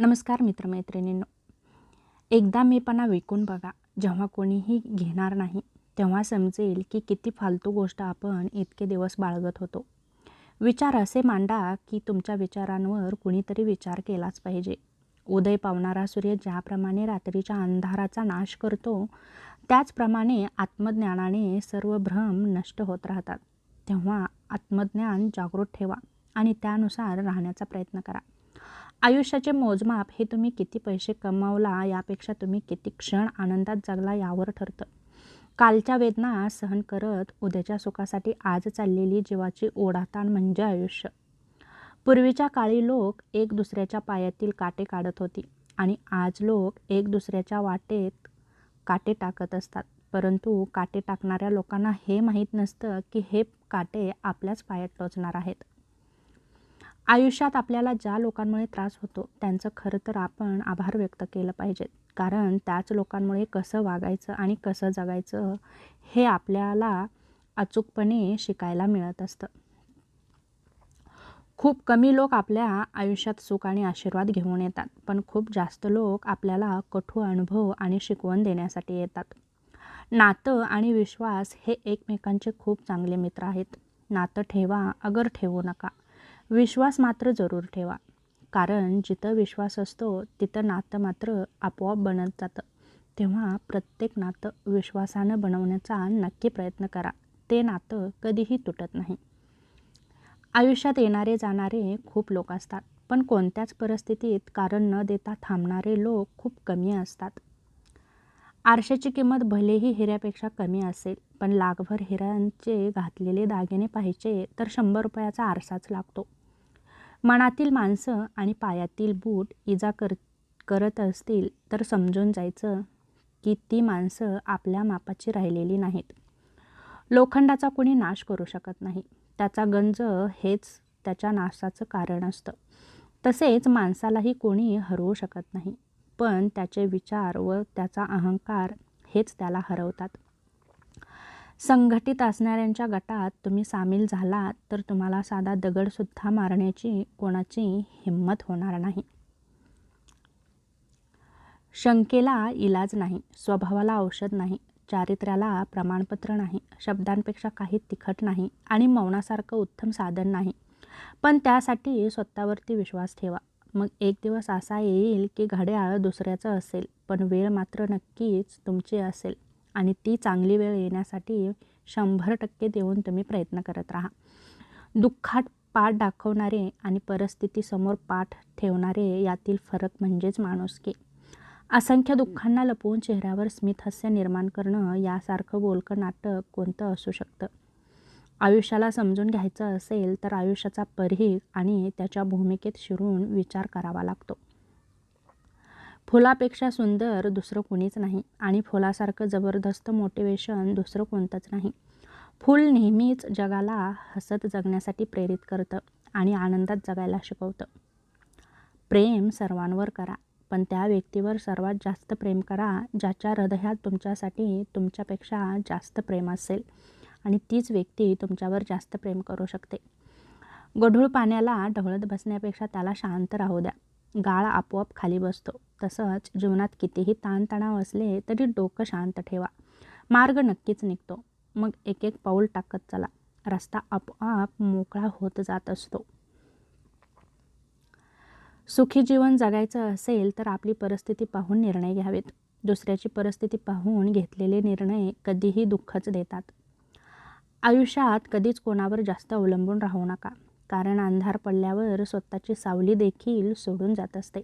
नमस्कार मित्रमैत्रिणींनो. एकदा मीपणा विकून बघा जेव्हा कोणीही घेणार नाही तेव्हा समजेल की किती फालतू गोष्ट आपण इतके दिवस बाळगत होतो. विचार असे मांडा की तुमच्या विचारांवर कुणीतरी विचार केलाच पाहिजे. उदय पावणारा सूर्य ज्याप्रमाणे रात्रीच्या अंधाराचा नाश करतो त्याचप्रमाणे आत्मज्ञानाने सर्व भ्रम नष्ट होत राहतात. तेव्हा आत्मज्ञान जागृत ठेवा आणि त्यानुसार राहण्याचा प्रयत्न करा. आयुष्याचे मोजमाप हे तुम्ही किती पैसे कमावला यापेक्षा तुम्ही किती क्षण आनंदात जगला यावर ठरतं. कालच्या वेदना सहन करत उद्याच्या सुखासाठी आज चाललेली जीवाची ओढाताण म्हणजे आयुष्य. पूर्वीच्या काळी लोक एक दुसऱ्याच्या पायातील काटे काढत होती आणि आज लोक एक दुसऱ्याच्या वाटेत काटे टाकत असतात. परंतु काटे टाकणाऱ्या लोकांना हे माहीत नसतं की हे काटे आपल्याच पायात टोचणार आहेत. आयुष्यात आपल्याला ज्या लोकांमुळे त्रास होतो त्यांचं खरं तर आपण आभार व्यक्त केलं पाहिजेत कारण त्याच लोकांमुळे कसं वागायचं आणि कसं जगायचं हे आपल्याला अचूकपणे शिकायला मिळत असतं. खूप कमी लोक आपल्या आयुष्यात सुख आणि आशीर्वाद घेऊन येतात पण खूप जास्त लोक आपल्याला कठोर अनुभव आणि शिकवण देण्यासाठी येतात. नातं आणि विश्वास हे एकमेकांचे खूप चांगले मित्र आहेत. नातं ठेवा अगर ठेवू नका. विश्वास मात्र जरूर ठेवा. कारण जिथं विश्वास असतो तिथं नातं मात्र आपोआप बनत जातं. तेव्हा प्रत्येक नातं विश्वासानं बनवण्याचा नक्की प्रयत्न करा. ते नातं कधीही तुटत नाही. आयुष्यात येणारे जाणारे खूप लोक असतात. पण कोणत्याच परिस्थितीत कारण न देता थांबणारे लोक खूप कमी असतात. आरशाची किंमत भलेही हिऱ्यापेक्षा कमी असेल पण लाखभर हिऱ्यांचे घातलेले दागिने पाहिजे तर शंभर रुपयाचा आरसाच लागतो. मनातील माणसं आणि पायातील बूट इजा कर करत असतील तर समजून जायचं की ती माणसं आपल्या मापाची राहिलेली नाहीत. लोखंडाचा कोणी नाश करू शकत नाही. त्याचा गंज हेच त्याच्या नाशाचं कारण असतं. तसेच माणसालाही कोणी हरवू शकत नाही. पण त्याचे विचार व त्याचा अहंकार हेच त्याला हरवतात. संघटित असणाऱ्यांच्या गटात तुम्ही सामील झालात तर तुम्हाला साधा दगडसुद्धा मारण्याची कोणाची हिंमत होणार नाही. शंकेला इलाज नाही स्वभावाला औषध नाही चारित्र्याला प्रमाणपत्र नाही शब्दांपेक्षा काही तिखट नाही आणि मौनासारखं उत्तम साधन नाही. पण त्यासाठी स्वतःवरती विश्वास ठेवा. मग एक दिवस असा येईल की घड्याळ दुसऱ्याचं असेल पण वेळ मात्र नक्कीच तुमची असेल. आणि ती चांगली वेळ येण्यासाठी शंभर टक्के देऊन तुम्ही प्रयत्न करत राहा. दुःखात पाठ दाखवणारे आणि परिस्थितीसमोर पाठ ठेवणारे यातील फरक म्हणजेच माणुसकी. असंख्य दुःखांना लपवून चेहऱ्यावर स्मितहास्य निर्माण करणं यासारखं बोलकं नाटक कोणतं असू शकतं? आयुष्याला समजून घ्यायचं असेल तर आयुष्याचा परीघ आणि त्याच्या भूमिकेत शिरून विचार करावा लागतो. फुलापेक्षा सुंदर दुसरं कोणीच नाही आणि फुलासारखं जबरदस्त मोटिवेशन दुसरं कोणतंच नाही. फूल नेहमीच जगाला हसत जगण्यासाठी प्रेरित करतं आणि आनंदात जगायला शिकवतं. प्रेम सर्वांवर करा पण त्या व्यक्तीवर सर्वात जास्त प्रेम करा ज्याच्या हृदयात तुमच्यासाठी तुमच्यापेक्षा जास्त प्रेम असेल आणि तीच व्यक्ती तुमच्यावर जास्त प्रेम करू शकते. गढूळ पाण्याला ढवळत बसण्यापेक्षा त्याला शांत राहू द्या. गाळ आपोआप खाली बसतो. तसंच जीवनात कितीही ताणतणाव असले तरी डोकं शांत ठेवा. मार्ग नक्कीच निघतो. मग एक एक पाऊल टाकत चला. रस्ता आपोआप मोकळा होत जात असतो. सुखी जीवन जगायचं असेल तर आपली परिस्थिती पाहून निर्णय घ्यावेत. दुसऱ्याची परिस्थिती पाहून घेतलेले निर्णय कधीही दुःखच देतात. आयुष्यात कधीच कोणावर जास्त अवलंबून राहू नका. कारण अंधार पडल्यावर स्वतःची सावली देखील सोडून जात असते.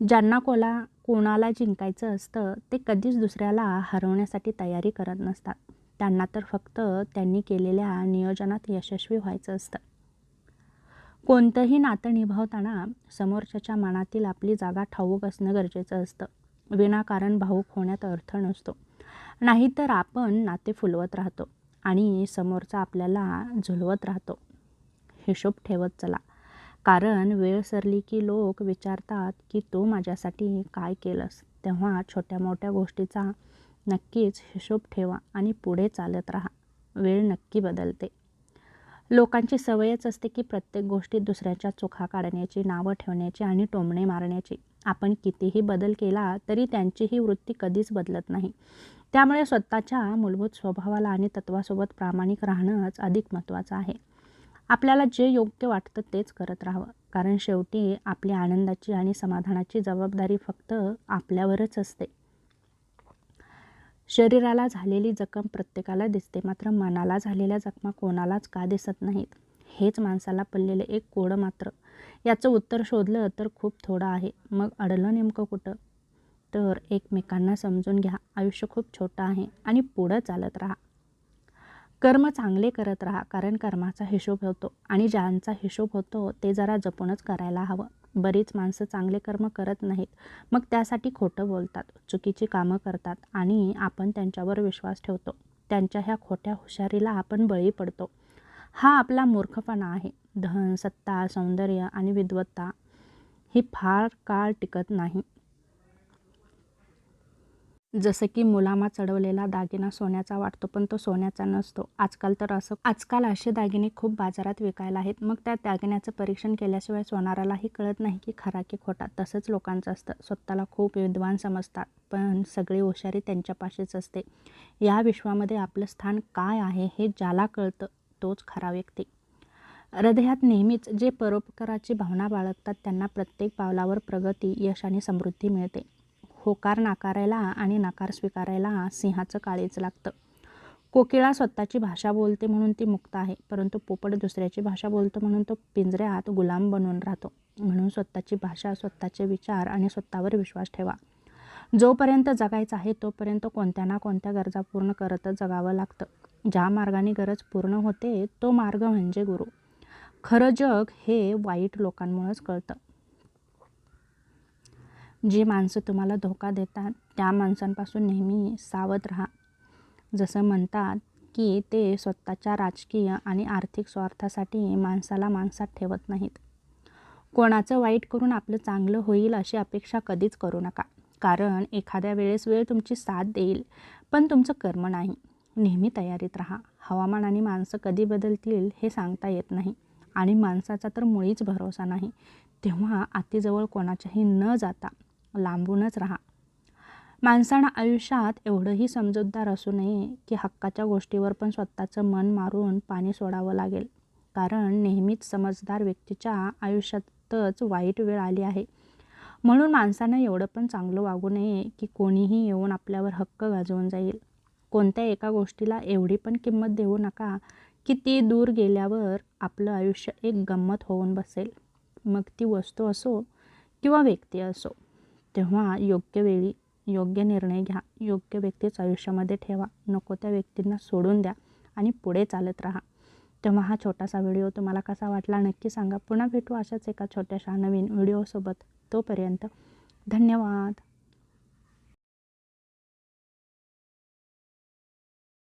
ज्यांना कोला कोणाला जिंकायचं असतं ते कधीच दुसऱ्याला हरवण्यासाठी तयारी करत नसतात. त्यांना तर फक्त त्यांनी केलेल्या नियोजनात यशस्वी व्हायचं असतं. कोणतंही नातं निभावताना समोरच्याच्या मनातील आपली जागा ठाऊक असणं गरजेचं असतं. विनाकारण भाऊक होण्यात अर्थ नसतो. नाहीतर आपण नाते फुलवत राहतो आणि समोरचा आपल्याला झुलवत राहतो. हिशोब ठेवत चला. कारण वेळ सरली की लोक विचारतात की तू माझ्यासाठी काय केलंस? तेव्हा छोट्या मोठ्या गोष्टीचा नक्कीच हिशोब ठेवा आणि पुढे चालत राहा. वेळ नक्की बदलते. लोकांची सवयच असते की प्रत्येक गोष्टीत दुसऱ्याच्या चुखा काढण्याची नावं ठेवण्याची आणि टोमणे मारण्याची. आपण कितीही बदल केला तरी त्यांची ही वृत्ती कधीच बदलत नाही. त्यामुळे स्वतःच्या मूलभूत स्वभावाला आणि तत्वासोबत प्रामाणिक राहणंच अधिक महत्त्वाचं आहे. आपल्याला जे योग्य वाटतं तेच करत राहावं. कारण शेवटी आपली आनंदाची आणि समाधानाची जबाबदारी फक्त आपल्यावरच असते. शरीराला झालेली जखम प्रत्येकाला दिसते. मात्र मनाला झालेल्या जखमा कोणालाच का दिसत नाहीत? हेच माणसाला पडलेलं एक कोडं मात्र. याचं उत्तर शोधलं तर खूप थोडं आहे. मग अडलं नेमकं कुठं? तर एकमेकांना समजून घ्या. आयुष्य खूप छोटं आहे आणि पुढं चालत राहा. कर्म चांगले करत राहा कारण कर्माचा हिशोब होतो आणि ज्यांचा हिशोब होतो ते जरा जपूनच करायला हवं. बरीच माणसं चांगले कर्म करत नाहीत मग त्यासाठी खोटं बोलतात चुकीची कामं करतात आणि आपण त्यांच्यावर विश्वास ठेवतो. त्यांच्या ह्या खोट्या हुशारीला आपण बळी पडतो. हा आपला मूर्खपणा आहे. धन सत्ता सौंदर्य आणि विद्वत्ता ही फार काळ टिकत नाही. जसं की मुलामा चढवलेला दागिना सोन्याचा वाटतो पण तो सोन्याचा नसतो. आजकाल तर असं आजकाल असे दागिने खूप बाजारात विकायला आहेत. मग त्या दागिन्याचं परीक्षण केल्याशिवाय सोनारालाही कळत नाही की खरा की खोटा. तसंच लोकांचं असतं. स्वतःला खूप विद्वान समजतात पण सगळी हुशारी त्यांच्यापाशीच असते. या विश्वामध्ये आपलं स्थान काय आहे हे ज्याला कळतं तोच खरा व्यक्ती. हृदयात नेहमीच जे परोपकाराची भावना बाळगतात त्यांना प्रत्येक पावलावर प्रगती यश आणि समृद्धी मिळते. होकार नाकारायला आणि नकार स्वीकारायला सिंहाचं काळीच लागतं. कोकिळा स्वतःची भाषा बोलते म्हणून ती मुक्त आहे परंतु पोपट दुसऱ्याची भाषा बोलतो म्हणून तो पिंजऱ्यात गुलाम बनून राहतो. म्हणून स्वतःची भाषा स्वतःचे विचार आणि स्वतःवर विश्वास ठेवा. जोपर्यंत जगायचं आहे तोपर्यंत कोणत्या ना कोणत्या गरजा पूर्ण करतच जगावं लागतं. ज्या मार्गाने गरज पूर्ण होते तो मार्ग म्हणजे गुरु. खरं जग हे वाईट लोकांमुळंच कळतं. जी माणसं तुम्हाला धोका देतात त्या माणसांपासून नेहमी सावध राहा. जसं म्हणतात की ते स्वतःच्या राजकीय आणि आर्थिक स्वार्थासाठी माणसाला माणसात ठेवत नाहीत. कोणाचं वाईट करून आपलं चांगलं होईल अशी अपेक्षा कधीच करू नका. कारण एखाद्या वेळेस वेळ तुमची साथ देईल पण तुमचं कर्म नाही. नेहमी तयारीत राहा. हवामान आणि माणसं कधी बदलतील हे सांगता येत नाही. आणि माणसाचा तर मुळीच भरोसा नाही. तेव्हा अतिजवळ कोणाच्याही न जाता लांबूनच राहा. माणसानं आयुष्यात एवढंही समजूतदार असू नये की हक्काच्या गोष्टीवर पण स्वतःचं मन मारून पाणी सोडावं लागेल. कारण नेहमीच समजदार व्यक्तीच्या आयुष्यातच वाईट वेळ आली आहे. म्हणून माणसानं एवढं पण चांगलं वागू नये की कोणीही येऊन आपल्यावर हक्क गाजवून जाईल. कोणत्या एका गोष्टीला एवढी पण किंमत देऊ नका की ती दूर गेल्यावर आपलं आयुष्य एक गंमत होऊन बसेल. मग ती वस्तू असो किंवा व्यक्ती असो. तेव्हा योग्य वेळी योग्य निर्णय घ्या. योग्य व्यक्तीच आयुष्यामध्ये ठेवा. नको त्या व्यक्तींना सोडून द्या आणि पुढे चालत राहा. तेव्हा हा छोटासा व्हिडिओ तुम्हाला कसा वाटला नक्की सांगा. पुन्हा भेटू अशाच एका छोट्याशा नवीन व्हिडिओसोबत. तोपर्यंत धन्यवाद.